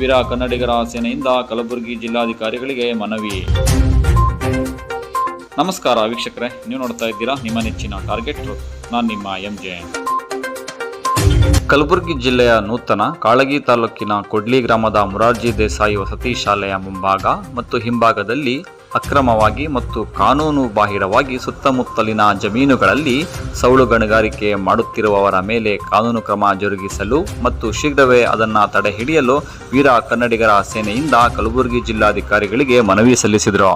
ವೀರ ಕನ್ನಡಿಗರ ಸೇನೆಯಿಂದ ಕಲಬುರಗಿ ಜಿಲ್ಲಾಧಿಕಾರಿಗಳಿಗೆ ಮನವಿ. ನಮಸ್ಕಾರ ವೀಕ್ಷಕರೇ, ನೀವು ನೋಡ್ತಾ ಇದ್ದೀರಾ ನಿಮ್ಮ ನೆಚ್ಚಿನ ಟಾರ್ಗೆಟ್ ನಾನು ನಿಮ್ಮ ಎಂ ಜೆ. ಕಲಬುರಗಿ ಜಿಲ್ಲೆಯ ನೂತನ ಕಾಳಗಿ ತಾಲೂಕಿನ ಕೊಡ್ಲಿ ಗ್ರಾಮದ ಮುರಾರ್ಜಿ ದೇಸಾಯಿ ವಸತಿ ಶಾಲೆಯ ಮುಂಭಾಗ ಮತ್ತು ಹಿಂಭಾಗದಲ್ಲಿ ಅಕ್ರಮವಾಗಿ ಮತ್ತು ಕಾನೂನು ಬಾಹಿರವಾಗಿ ಸುತ್ತಮುತ್ತಲಿನ ಜಮೀನುಗಳಲ್ಲಿ ಸೌಳು ಗಣಿಗಾರಿಕೆ ಮಾಡುತ್ತಿರುವವರ ಮೇಲೆ ಕಾನೂನು ಕ್ರಮ ಜರುಗಿಸಲು ಮತ್ತು ಶೀಘ್ರವೇ ಅದನ್ನು ತಡೆ ಹಿಡಿಯಲು ವೀರ ಕನ್ನಡಿಗರ ಸೇನೆಯಿಂದ ಕಲಬುರಗಿ ಜಿಲ್ಲಾಧಿಕಾರಿಗಳಿಗೆ ಮನವಿ ಸಲ್ಲಿಸಿದರು.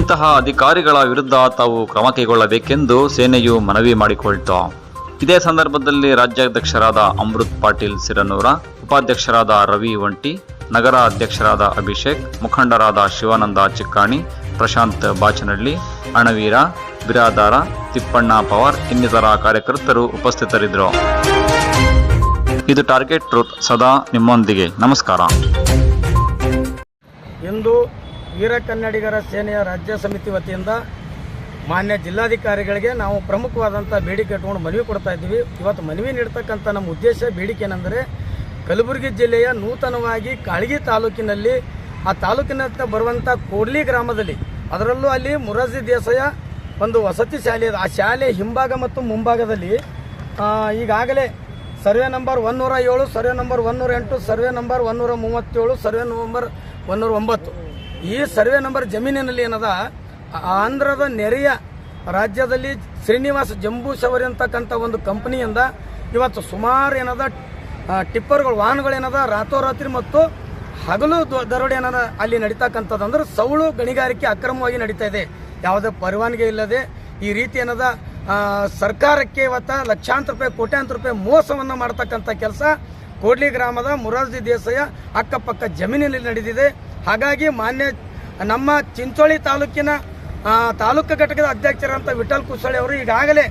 ಇಂತಹ ಅಧಿಕಾರಿಗಳ ವಿರುದ್ಧ ತಾವು ಕ್ರಮ ಕೈಗೊಳ್ಳಬೇಕೆಂದು ಸೇನೆಯು ಮನವಿ ಮಾಡಿಕೊಳ್ತು. ಇದೇ ಸಂದರ್ಭದಲ್ಲಿ ರಾಜ್ಯಾಧ್ಯಕ್ಷರಾದ ಅಮೃತ್ ಪಾಟೀಲ್ ಸಿರನೂರ, ಉಪಾಧ್ಯಕ್ಷರಾದ ರವಿ ಒಂಟಿ ನಗರ ಅಧ್ಯಕ್ಷರಾದ ಅಭಿಷೇಕ್, ಮುಖಂಡರಾದ ಶಿವಾನಂದ ಚಿಕ್ಕಾಣಿ, ಪ್ರಶಾಂತ್ ಬಾಚನಹಳ್ಳಿ ಅಣವೀರ, ಬಿರಾದಾರ, ತಿಪ್ಪಣ್ಣ ಪವಾರ್ ಇನ್ನಿತರ ಕಾರ್ಯಕರ್ತರು ಉಪಸ್ಥಿತರಿದ್ದರು. ಇದು ಟಾರ್ಗೆಟ್ ಟ್ರೂತ್ ಸದಾ ನಿಮ್ಮೊಂದಿಗೆ. ನಮಸ್ಕಾರ. ಇಂದು ವೀರ ಕನ್ನಡಿಗರ ಸೇನೆಯ ರಾಜ್ಯ ಸಮಿತಿ ವತಿಯಿಂದ ಮಾನ್ಯ ಜಿಲ್ಲಾಧಿಕಾರಿಗಳಿಗೆ ನಾವು ಪ್ರಮುಖವಾದಂಥ ಬೇಡಿಕೆ ಇಟ್ಕೊಂಡು ಮನವಿ ಕೊಡ್ತಾ ಇದ್ದೀವಿ. ಇವತ್ತು ಮನವಿ ನೀಡ್ತಕ್ಕಂಥ ನಮ್ಮ ಉದ್ದೇಶ, ಬೇಡಿಕೆ ಏನೆಂದರೆ ಕಲಬುರಗಿ ಜಿಲ್ಲೆಯ ನೂತನವಾಗಿ ಕಾಳಗಿ ತಾಲೂಕಿನಲ್ಲಿ, ಆ ತಾಲೂಕಿನತ್ತ ಬರುವಂಥ ಕೋಡ್ಲಿ ಗ್ರಾಮದಲ್ಲಿ, ಅದರಲ್ಲೂ ಅಲ್ಲಿ ಮುರಾರ್ಜಿ ದೇಸಾಯ ಒಂದು ವಸತಿ ಶಾಲೆ ಆ ಶಾಲೆ ಹಿಂಭಾಗ ಮತ್ತು ಮುಂಭಾಗದಲ್ಲಿ ಈಗಾಗಲೇ ಸರ್ವೆ ನಂಬರ್ ಒನ್ನೂರ ಏಳು, ಸರ್ವೆ ನಂಬರ್ ಒನ್ನೂರ ಎಂಟು, ಸರ್ವೆ ನಂಬರ್ ಒನ್ನೂರ ಮೂವತ್ತೇಳು, ಸರ್ವೆ ನಂಬರ್ ಒನ್ನೂರ ಒಂಬತ್ತು. ಈ ಸರ್ವೆ ನಂಬರ್ ಜಮೀನಿನಲ್ಲಿ ಏನದ? ಆಂಧ್ರದ ನೆರೆಯ ರಾಜ್ಯದಲ್ಲಿ ಶ್ರೀನಿವಾಸ ಜಂಬೂಸವರಿ ಅಂತಕ್ಕಂಥ ಒಂದು ಕಂಪನಿಯಿಂದ ಇವತ್ತು ಸುಮಾರು ಏನದ? ಟಿಪ್ಪರ್ಗಳು ವಾಹನಗಳು ಏನದ? ರಾತ್ರೋರಾತ್ರಿ ಮತ್ತು ಹಗಲು ದರೋಡೆ ಏನದ? ಅಲ್ಲಿ ನಡೀತಕ್ಕಂಥದ್ದು ಅಂದ್ರೆ ಸೌಳು ಗಣಿಗಾರಿಕೆ ಅಕ್ರಮವಾಗಿ ನಡೀತಾ ಇದೆ. ಯಾವುದೇ ಪರವಾನಗಿ ಇಲ್ಲದೆ ಈ ರೀತಿ ಏನದ? ಸರ್ಕಾರಕ್ಕೆ ಇವತ್ತ ಲಕ್ಷಾಂತರ ರೂಪಾಯಿ, ಕೋಟ್ಯಾಂತರ ರೂಪಾಯಿ ಮೋಸವನ್ನು ಮಾಡ್ತಕ್ಕಂಥ ಕೆಲಸ ಕೋಡ್ಲಿ ಗ್ರಾಮದ ಮುರಾರ್ಜಿ ದೇಸಾಯ ಅಕ್ಕಪಕ್ಕ ಜಮೀನಿನಲ್ಲಿ ನಡೆದಿದೆ. ಹಾಗಾಗಿ ಮಾನ್ಯ ನಮ್ಮ ಚಿಂಚೋಳಿ ತಾಲೂಕಿನ ತಾಲೂಕು ಘಟಕದ ಅಧ್ಯಕ್ಷರಂತ ವಿಠಲ್ ಕುಸಳಿ ಅವರು ಈಗಾಗಲೇ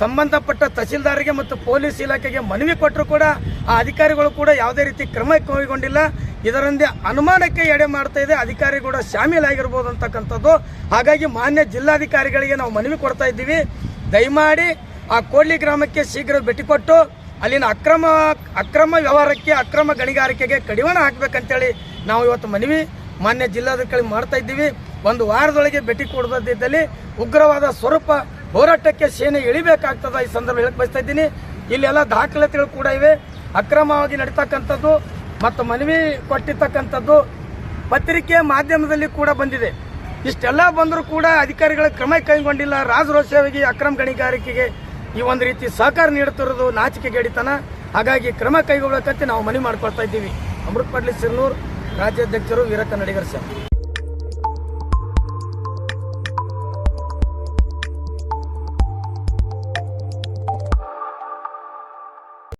ಸಂಬಂಧಪಟ್ಟ ತಹಸೀಲ್ದಾರಿಗೆ ಮತ್ತು ಪೊಲೀಸ್ ಇಲಾಖೆಗೆ ಮನವಿ ಕೊಟ್ಟರು ಕೂಡ ಆ ಅಧಿಕಾರಿಗಳು ಕೂಡ ಯಾವುದೇ ರೀತಿ ಕ್ರಮ ಕೈಗೊಂಡಿಲ್ಲ. ಇದರೊಂದೇ ಅನುಮಾನಕ್ಕೆ ಎಡೆ ಮಾಡ್ತಾ ಇದೆ. ಅಧಿಕಾರಿ ಕೂಡ ಶಾಮೀಲಾಗಿರ್ಬೋದು ಅಂತಕ್ಕಂಥದ್ದು. ಹಾಗಾಗಿ ಮಾನ್ಯ ಜಿಲ್ಲಾಧಿಕಾರಿಗಳಿಗೆ ನಾವು ಮನವಿ ಕೊಡ್ತಾ ಇದ್ದೀವಿ. ದಯಮಾಡಿ ಆ ಕೋಡ್ಲಿ ಗ್ರಾಮಕ್ಕೆ ಶೀಘ್ರ ಭೇಟಿ ಕೊಟ್ಟು ಅಲ್ಲಿನ ಅಕ್ರಮ ಅಕ್ರಮ ವ್ಯವಹಾರಕ್ಕೆ, ಅಕ್ರಮ ಗಣಿಗಾರಿಕೆಗೆ ಕಡಿವಾಣ ಹಾಕ್ಬೇಕಂತೇಳಿ ನಾವು ಇವತ್ತು ಮನವಿ ಮಾನ್ಯ ಜಿಲ್ಲಾಧಿಕಾರಿ ಮಾಡ್ತಾ ಇದ್ದೀವಿ. ಒಂದು ವಾರದೊಳಗೆ ಭೇಟಿ ಕೊಡದಿದ್ದಲ್ಲಿ ಉಗ್ರವಾದ ಸ್ವರೂಪ ಹೋರಾಟಕ್ಕೆ ಸೇನೆ ಇಳಿಬೇಕಾಗ್ತದ ಈ ಸಂದರ್ಭ ಹೇಳಕ್ ಬಯಸ್ತಾ ಇದ್ದೀನಿ. ಇಲ್ಲೆಲ್ಲ ದಾಖಲಾತಿಗಳು ಕೂಡ ಇವೆ. ಅಕ್ರಮವಾಗಿ ನಡೀತಕ್ಕಂಥದ್ದು ಮತ್ತು ಮನವಿ ಕೊಟ್ಟಿರ್ತಕ್ಕಂಥದ್ದು ಪತ್ರಿಕೆ ಮಾಧ್ಯಮದಲ್ಲಿ ಕೂಡ ಬಂದಿದೆ. ಇಷ್ಟೆಲ್ಲ ಬಂದರೂ ಕೂಡ ಅಧಿಕಾರಿಗಳ ಕ್ರಮ ಕೈಗೊಂಡಿಲ್ಲ. ರಾಜರೋಷವಾಗಿ ಅಕ್ರಮ ಗಣಿಗಾರಿಕೆಗೆ ಈ ಒಂದು ರೀತಿ ಸಹಕಾರ ನೀಡುತ್ತಿರೋದು ನಾಚಿಕೆಗೇಡಿತನ ಹಾಗಾಗಿ ಕ್ರಮ ಕೈಗೊಳ್ಳಕಂತೆ ನಾವು ಮನವಿ ಮಾಡ್ಕೊಳ್ತಾ ಇದ್ದೀವಿ. ಅಮೃತ್ ಸಿರ್ನೂರು ಸಿರ್ನೂರ್, ರಾಜ್ಯಾಧ್ಯಕ್ಷರು ವೀರ ಕನ್ನಡಿಗರ ಸರ್.